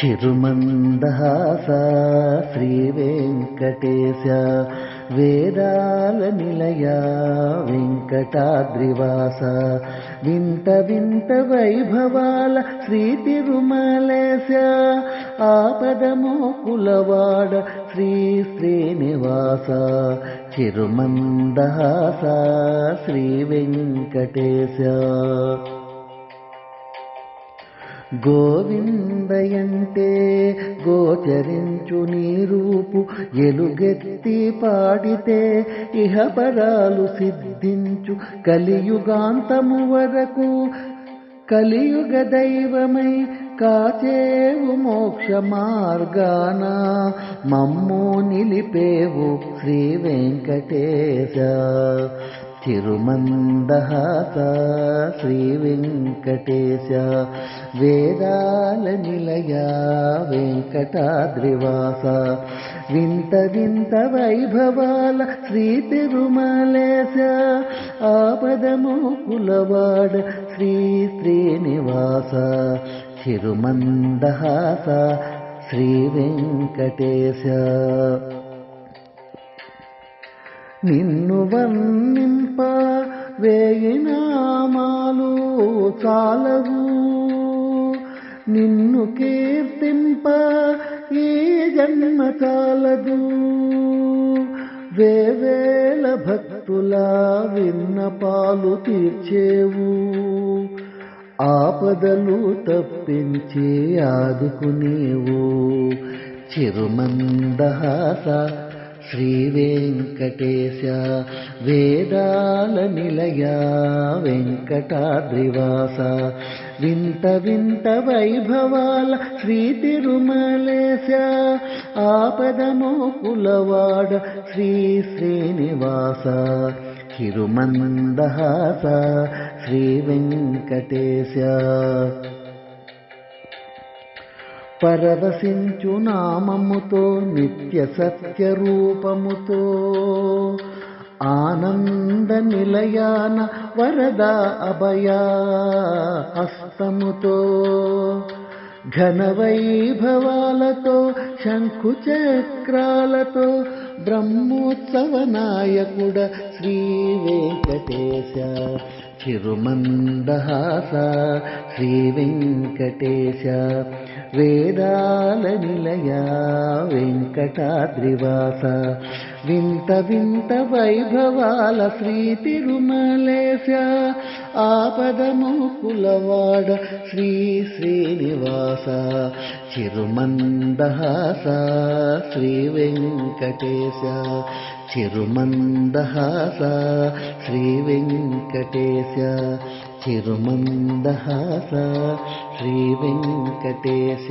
చిరుమందహాస శ్రీ వెంకటేశ వేదాల నిలయ వెంకటాద్రివాస వింత వింత వైభవాల శ్రీ తిరుమలేశ ఆపదము కులవాడ శ్రీ శ్రీనివాస చిరుమందహాస శ్రీ వెంకటేశ గోవిందయంటే గోచరించు నీ రూపు ఎలుగెత్తి పాడితే ఇహపరాలు సిద్ధించు కలియుగాంతము వరకు. కలియుగ దైవమై కాచేవు మోక్ష మార్గాన. మమ్ము నిలిపేవు శ్రీ వెంకటేశ. తిరుమందహాస శ్రీ వెంకటేశ వేదాల నిలయ వెంకటాద్రివాస వింత వింత వైభవాల శ్రీ తిరుమలేశ ఆపదము కులవాడ శ్రీ శ్రీనివాస తిరుమందహాస శ్రీ వెంకటేశ నిన్ను వర్ణింప వేయినామాలు చాలవు నిన్ను కీర్తింప ఈ జన్మ చాలదు. వేవేల భక్తుల విన్నపాలు తీర్చేవు. ఆపదలు తప్పించి ఆదుకునేవు. చిరుమందహాస శ్రీ వెంకటేశ వేదాల నిలయ వెంకటాద్రివాస. వింత వింత వైభవాల శ్రీ తిరుమలేశ. ఆపదమోకులవాడ శ్రీ శ్రీనివాస. తిరుమందహాస శ్రీ వెంకటేశ. పరవశించు నామముతో నిత్య సత్య రూపముతో ఆనంద నిలయాన వరద అభయా హస్తముతో. ఘన వైభవాలతో శంఖు చక్రాలతో బ్రహ్మోత్సవ నాయకుడ శ్రీ వెంకటేశ చిరుమందహాస శ్రీ వెంకటేశ వేదాల నిలయ వెంకటాద్రివాస. వింత వింత వైభవాల శ్రీ తిరుమలేశ ఆపదముకులవాడ శ్రీ శ్రీనివాస చిరుమందహాస శ్రీ వెంకటేశ చిరుమందహాస శ్రీ వెంకటేశ చిరుమందహాస శ్రీ వెంకటేశ.